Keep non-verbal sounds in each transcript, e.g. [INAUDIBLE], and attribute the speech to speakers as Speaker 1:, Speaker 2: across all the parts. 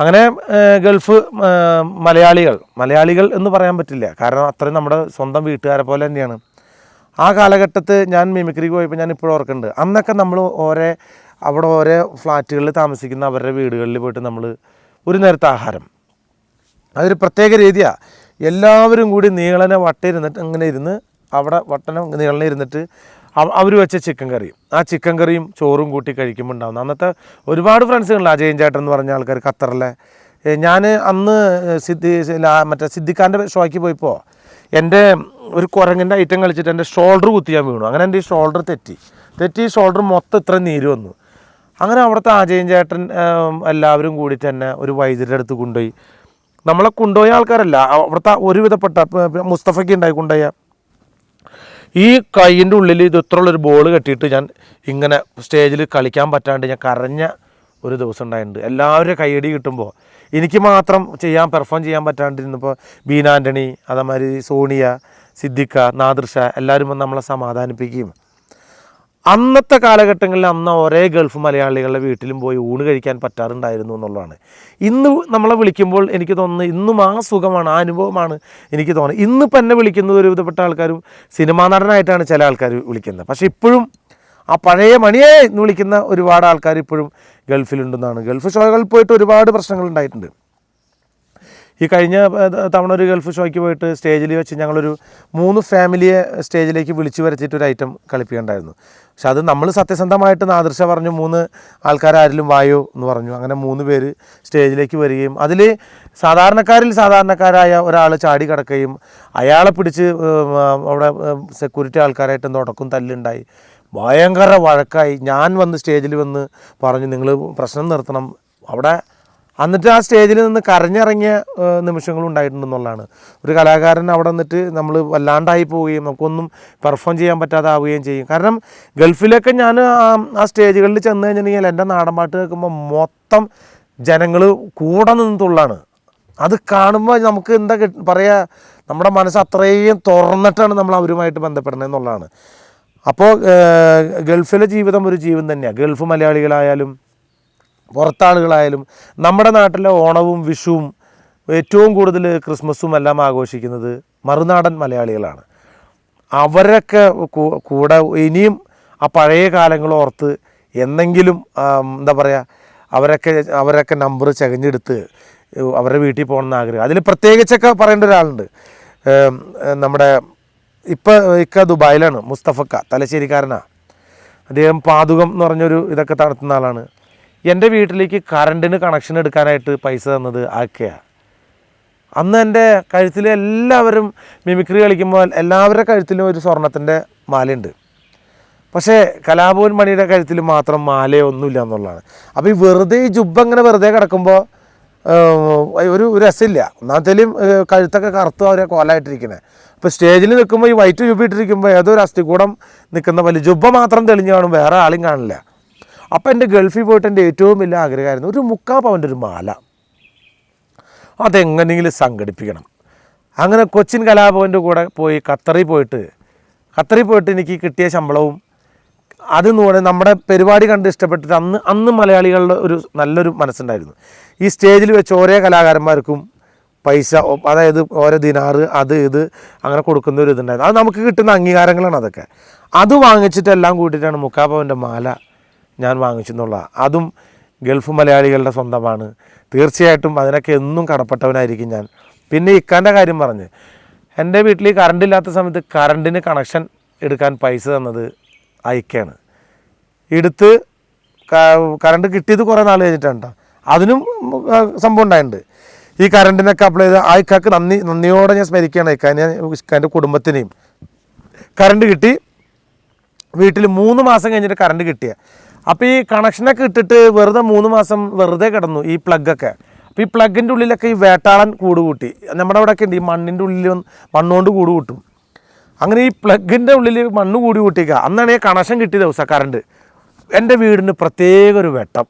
Speaker 1: അങ്ങനെ ഗൾഫ് മലയാളികൾ മലയാളികൾ എന്ന് പറയാൻ പറ്റില്ല. കാരണം അത്രയും നമ്മുടെ സ്വന്തം വീട്ടുകാരെ പോലെ തന്നെയാണ്. ആ കാലഘട്ടത്ത് ഞാൻ മിമിക്രിക്ക് പോയപ്പോൾ ഞാൻ ഇപ്പോഴും ഓർക്കുന്നുണ്ട്. അന്നൊക്കെ നമ്മൾ ഓരോ അവിടെ ഓരോ ഫ്ലാറ്റുകളിൽ താമസിക്കുന്ന അവരുടെ വീടുകളിൽ പോയിട്ട് നമ്മൾ ഒരു നേരത്തെ ആഹാരം. അതൊരു പ്രത്യേക രീതിയാണ് എല്ലാവരും കൂടി നീളനെ വട്ടയിരുന്നിട്ട് അങ്ങനെ ഇരുന്ന് അവിടെ വട്ടനം നീളനെ ഇരുന്നിട്ട് അവർ വെച്ച ചിക്കൻ കറിയും. ആ ചിക്കൻ കറിയും ചോറും കൂട്ടി കഴിക്കുമ്പോൾ ഉണ്ടാവുന്ന അന്നത്തെ ഒരുപാട് ഫ്രണ്ട്സുകളുണ്ട് അജയൻ ചേട്ടൻ എന്ന് പറഞ്ഞ ആൾക്കാർ ഖത്തറിലെ. ഞാൻ അന്ന് സിദ്ധി മറ്റേ സിദ്ദിഖാന്റെ ഷോയ്ക്ക് പോയപ്പോൾ എന്റെ ഒരു കുരങ്ങിന്റെ ഐറ്റം കളിച്ചിട്ട് എന്റെ ഷോൾഡർ കുത്തിയാൻ വീണു. അങ്ങനെ എന്റെ ഈ ഷോൾഡർ തെറ്റി. തെറ്റി ഷോൾഡർ മൊത്തം ഇത്ര നീര് വന്നു. അങ്ങനെ അവിടുത്തെ അജയൻ ചേട്ടൻ എല്ലാവരും കൂടിയിട്ട് തന്നെ ഒരു വൈദ്യരുടെ അടുത്ത് കൊണ്ടുപോയി. നമ്മളെ കൊണ്ടുപോയ ആൾക്കാരല്ല അവിടുത്തെ ഒരുവിധപ്പെട്ട മുസ്തഫയ്ക്ക് ഉണ്ടായി കൊണ്ടുപോയ ഈ കൈയിന്റെ ഉള്ളിൽ ഇത് ഇത്രയുള്ളൊരു ബോൾ കെട്ടിയിട്ട് ഞാൻ ഇങ്ങനെ സ്റ്റേജിൽ കളിക്കാൻ പറ്റാണ്ട് ഞാൻ കരഞ്ഞ ഒരു ദിവസം ഉണ്ടായിട്ടുണ്ട്. എല്ലാവരും കൈയടി കിട്ടുമ്പോൾ എനിക്ക് മാത്രം ചെയ്യാൻ പെർഫോം ചെയ്യാൻ പറ്റാണ്ടിരുന്നപ്പോൾ ബീന ആന്റണി അതേമാതിരി സോണിയ സിദ്ദിഖ നാദിർഷ എല്ലാവരും വന്ന് നമ്മളെ സമാധാനിപ്പിക്കുകയും അന്നത്തെ കാലഘട്ടങ്ങളിൽ അന്ന് ഒരേ ഗൾഫ് മലയാളികളുടെ വീട്ടിലും പോയി ഊണ് കഴിക്കാൻ പറ്റാറുണ്ടായിരുന്നു എന്നുള്ളതാണ്. ഇന്ന് നമ്മളെ വിളിക്കുമ്പോൾ എനിക്ക് തോന്നുന്നത് ഇന്നും ആ സുഖമാണ് ആ അനുഭവമാണ് എനിക്ക് തോന്നുന്നത്. ഇന്നിപ്പോൾ എന്നെ വിളിക്കുന്നത് ഒരുവിധപ്പെട്ട ആൾക്കാരും സിനിമാ നടനായിട്ടാണ് ചില ആൾക്കാർ വിളിക്കുന്നത്. പക്ഷേ ഇപ്പോഴും ആ പഴയ മണിയെ എന്ന് വിളിക്കുന്ന ഒരുപാട് ആൾക്കാർ ഇപ്പോഴും ഗൾഫിലുണ്ടെന്നാണ്. ഗൾഫ് ഷോകളിൽ പോയിട്ട് ഒരുപാട് പ്രശ്നങ്ങൾ ഉണ്ടായിട്ടുണ്ട്. ഈ കഴിഞ്ഞ തവണ ഒരു ഗൾഫ് ഷോയ്ക്ക് പോയിട്ട് സ്റ്റേജിൽ വെച്ച് ഞങ്ങളൊരു മൂന്ന് ഫാമിലിയെ സ്റ്റേജിലേക്ക് വിളിച്ചു വരച്ചിട്ട് ഒരു ഐറ്റം കളിപ്പിക്കേണ്ടായിരുന്നു പക്ഷെ അത് നമ്മൾ സത്യസന്ധമായിട്ട് നാദൃശ പറഞ്ഞു മൂന്ന് ആൾക്കാരാരിലും വായോ എന്ന് പറഞ്ഞു. അങ്ങനെ മൂന്ന് പേര് സ്റ്റേജിലേക്ക് വരികയും അതിൽ സാധാരണക്കാരിൽ സാധാരണക്കാരായ ഒരാൾ ചാടി കിടക്കുകയും അയാളെ പിടിച്ച് അവിടെ സെക്യൂരിറ്റി ആൾക്കാരായിട്ട് തുടക്കും തല്ലുണ്ടായി. ഭയങ്കര വഴക്കായി. ഞാൻ വന്ന് സ്റ്റേജിൽ വന്ന് പറഞ്ഞു നിങ്ങൾ പ്രശ്നം നിർത്തണം. അവിടെ എന്നിട്ട് ആ സ്റ്റേജിൽ നിന്ന് കരഞ്ഞിറങ്ങിയ നിമിഷങ്ങളും ഉണ്ടായിട്ടുണ്ടെന്നുള്ളതാണ്. ഒരു കലാകാരൻ അവിടെ നിന്നിട്ട് നമ്മൾ വല്ലാണ്ടായി പോവുകയും നമുക്കൊന്നും പെർഫോം ചെയ്യാൻ പറ്റാതെ ആവുകയും ചെയ്യും. കാരണം ഗൾഫിലൊക്കെ ഞാൻ ആ- സ്റ്റേജുകളിൽ ചെന്ന് കഴിഞ്ഞിട്ടുണ്ടെങ്കിൽ എന്റെ നാടൻ പാട്ട് കേൾക്കുമ്പോൾ മൊത്തം ജനങ്ങൾ കൂടെ നിന്നുള്ളാണ് അത് കാണുമ്പോൾ നമുക്ക് എന്താ പറയുക നമ്മുടെ മനസ്സ് അത്രയും തുറന്നിട്ടാണ് നമ്മൾ അവരുമായിട്ട് ബന്ധപ്പെടുന്നത് എന്നുള്ളതാണ്. അപ്പോൾ ഗൾഫിലെ ജീവിതം ഒരു ജീവൻ തന്നെയാണ് ഗൾഫ് മലയാളികളായാലും പുറത്താളുകളായാലും നമ്മുടെ നാട്ടിലെ ഓണവും വിഷുവും ഏറ്റവും കൂടുതൽ ക്രിസ്മസും എല്ലാം ആഘോഷിക്കുന്നത് മറുനാടൻ മലയാളികളാണ്. അവരൊക്കെ കൂടെ ഇനിയും ആ പഴയ കാലങ്ങൾ ഓർത്ത് എന്നെങ്കിലും എന്താ പറയുക അവരൊക്കെ അവരൊക്കെ നമ്പർ ചകഞ്ഞെടുത്ത് അവരുടെ വീട്ടിൽ പോകണമെന്ന് ആഗ്രഹം. അതിൽ പ്രത്യേകിച്ചൊക്കെ പറയേണ്ട ഒരാളുണ്ട്. നമ്മുടെ ഇപ്പം ഇക്ക ദുബായിലാണ് മുസ്തഫക്ക തലശ്ശേരിക്കാരനാണ് അദ്ദേഹം പാതുകം എന്ന് പറഞ്ഞൊരു ഇതൊക്കെ നടത്തുന്ന ആളാണ്. എന്റെ വീട്ടിലേക്ക് കറണ്ടിന് കണക്ഷൻ എടുക്കാനായിട്ട് പൈസ തന്നത് ആക്കയാണ് അന്ന് എന്റെ കഴുത്തിൽ എല്ലാവരും മിമിക്രി കളിക്കുമ്പോൾ എല്ലാവരുടെ കഴുത്തിലും ഒരു സ്വർണത്തിന്റെ മാലയുണ്ട്. പക്ഷേ കലാഭവൻ മണിയുടെ കഴുത്തിൽ മാത്രം മാലയൊന്നുമില്ല എന്നുള്ളതാണ്. അപ്പോൾ ഈ വെറുതെ ഈ ജുബ്ബ അങ്ങനെ വെറുതെ കിടക്കുമ്പോൾ ഒരു രസമില്ല. ഒന്നാമത്തേലും കഴുത്തൊക്കെ കറുത്ത് അവരെ കോലായിട്ടിരിക്കണേ. അപ്പോൾ സ്റ്റേജിൽ നിൽക്കുമ്പോൾ ഈ വൈറ്റ് ജുബ്ബ ഇട്ടിരിക്കുമ്പോൾ ഏതോ ഒരു അസ്ഥികൂടം നിൽക്കുന്ന പോലെ ജുബ്ബ മാത്രം തെളിഞ്ഞു കാണും വേറെ ആളും കാണില്ല. അപ്പോൾ എന്റെ ഗൾഫിൽ പോയിട്ട് എന്റെ ഏറ്റവും വലിയ ആഗ്രഹമായിരുന്നു ഒരു മുക്കാ പവന്റെ ഒരു മാല. അതെങ്ങനെയെങ്കിലും സംഘടിപ്പിക്കണം. അങ്ങനെ കൊച്ചിൻ കലാഭവന്റെ കൂടെ പോയി ഖത്തറിൽ പോയിട്ട് ഖത്തറിൽ പോയിട്ട് എനിക്ക് കിട്ടിയ ശമ്പളവും അത് പറഞ്ഞാൽ നമ്മുടെ പരിപാടി കണ്ട് ഇഷ്ടപ്പെട്ടിട്ട് അന്ന് അന്ന് മലയാളികളുടെ ഒരു നല്ലൊരു മനസ്സുണ്ടായിരുന്നു. ഈ സ്റ്റേജിൽ വെച്ച് ഓരോ കലാകാരന്മാർക്കും പൈസ അതായത് ഓരോ ദിനാറ് അത് ഇത് അങ്ങനെ കൊടുക്കുന്ന ഒരു ഇതുണ്ടായിരുന്നു. അത് നമുക്ക് കിട്ടുന്ന അംഗീകാരങ്ങളാണ് അതൊക്കെ. അത് വാങ്ങിച്ചിട്ടെല്ലാം കൂട്ടിയിട്ടാണ് മുക്കാപ്പവന്റെ മാല ഞാൻ വാങ്ങിച്ചെന്നുള്ള. അതും ഗൾഫ് മലയാളികളുടെ സ്വന്തമാണ്. തീർച്ചയായിട്ടും അതിനൊക്കെ എന്നും കടപ്പെട്ടവനായിരിക്കും ഞാൻ. പിന്നെ ഇക്കാന്റെ കാര്യം പറഞ്ഞ്. എന്റെ വീട്ടിൽ കറണ്ട് ഇല്ലാത്ത സമയത്ത് കറണ്ടിന് കണക്ഷൻ എടുക്കാൻ പൈസ തന്നത് അയക്കാണ്. എടുത്ത് കറണ്ട് കിട്ടിയത് കുറേ നാൾ കഴിഞ്ഞിട്ടാണ് ട്ടോ. അതിനും സംഭവം ഉണ്ടായിട്ടുണ്ട്. ഈ കറണ്ടിനൊക്കെ അപ്ലൈ ചെയ്ത് ആ ഇക്കാക്ക് നന്ദി നന്ദിയോടെ ഞാൻ സ്മരിക്കുകയാണ് ഇക്കാനെ ഇക്കാന്റെ കുടുംബത്തിനെയും. കറണ്ട് കിട്ടി. വീട്ടിൽ മൂന്ന് മാസം കഴിഞ്ഞിട്ട് കറണ്ട് കിട്ടിയ. അപ്പോൾ ഈ കണക്ഷനൊക്കെ ഇട്ടിട്ട് വെറുതെ മൂന്ന് മാസം വെറുതെ കിടന്നു ഈ പ്ലഗൊക്കെ അപ്പോൾ ഈ പ്ലഗിന്റെ ഉള്ളിലൊക്കെ ഈ വേട്ടാളൻ കൂടുകൂട്ടി കൂട്ടി. നമ്മുടെ അവിടെയൊക്കെ ഉണ്ട് ഈ മണ്ണിന്റെ ഉള്ളിൽ മണ്ണുകൊണ്ട് കൂട് കൂട്ടും. അങ്ങനെ ഈ പ്ലഗിന്റെ ഉള്ളിൽ മണ്ണ് കൂടി കൂട്ടിക്കുക അന്നാണ് ഈ കണക്ഷൻ കിട്ടിയ ദിവസം കറണ്ട് എന്റെ വീടിന് പ്രത്യേക ഒരു വെട്ടം.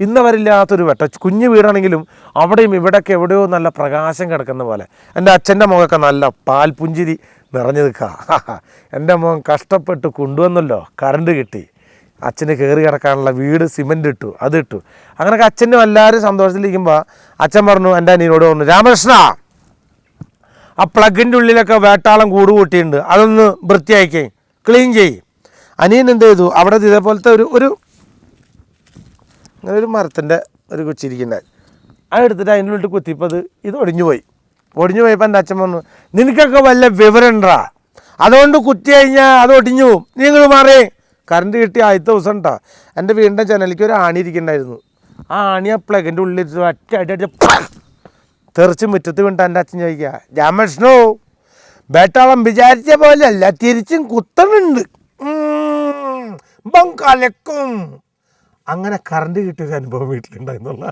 Speaker 1: ഇന്നവരില്ലാത്തൊരു വെട്ടം. കുഞ്ഞു വീടാണെങ്കിലും അവിടെയും ഇവിടെയൊക്കെ എവിടെയോ നല്ല പ്രകാശം കിടക്കുന്ന പോലെ. എന്റെ അച്ഛന്റെ മുഖമൊക്കെ നല്ല പാൽപുഞ്ചിരി നിറഞ്ഞു നിൽക്കുക [LAUGHS] എന്റെ മുഖം കഷ്ടപ്പെട്ട് കൊണ്ടുവന്നല്ലോ. കറണ്ട് കിട്ടി. അച്ഛന് കയറി കിടക്കാനുള്ള വീട് സിമെന്റ് ഇട്ടു അത് ഇട്ടു. അങ്ങനെയൊക്കെ അച്ഛനും എല്ലാവരും സന്തോഷത്തിലിരിക്കുമ്പോൾ അച്ഛൻ പറഞ്ഞു എന്റെ അനിയനോട് പറഞ്ഞു രാമകൃഷ്ണ ആ പ്ലഗിന്റെ ഉള്ളിലൊക്കെ വേട്ടാളം കൂട് കൂട്ടിയിട്ടുണ്ട് അതൊന്ന് വൃത്തിയാക്കി ക്ലീൻ ചെയ്യും. അനിയൻ എന്ത് ചെയ്തു അവിടെ ഇതേപോലത്തെ ഒരു ഒരു ഒരു മരത്തിന്റെ ഒരു കൊച്ചിരിക്കുന്നത് അത് എടുത്തിട്ട് അതിന്റെ ഉള്ളിൽ കുത്തിപ്പത് ഇത് ഒടിഞ്ഞു പോയി. ഒടിഞ്ഞു പോയപ്പോൾ എന്റെ അച്ഛൻ പറഞ്ഞു നിനക്കൊക്കെ വല്ല വിവരം ഉണ്ടാ അതുകൊണ്ട് കുത്തി കഴിഞ്ഞാൽ അത് ഒടിഞ്ഞു നിങ്ങൾ മാറിയേ കറണ്ട് കിട്ടി ആദ്യത്തെ ദിവസം കേട്ടോ എന്റെ വീടിന്റെ ജനലിക്ക് ഒരു ആണി ഇരിക്കണ്ടായിരുന്നു ആ ആണി ആ പ്ലഗിന്റെ ഉള്ളിൽ ഒറ്റ അടി അടിച്ച് തെറിച്ച് മുറ്റത്ത് വീണിട്ട് എന്റെ അച്ഛൻ ചോദിക്കുക രാമകൃഷ്ണോ ബേട്ടാളം വിചാരിച്ച പോലെയല്ല തിരിച്ചും കുത്തണുണ്ട്. ബം അങ്ങനെ കറണ്ട് കിട്ടിയൊരു അനുഭവം വീട്ടിലുണ്ടായിരുന്നുള്ള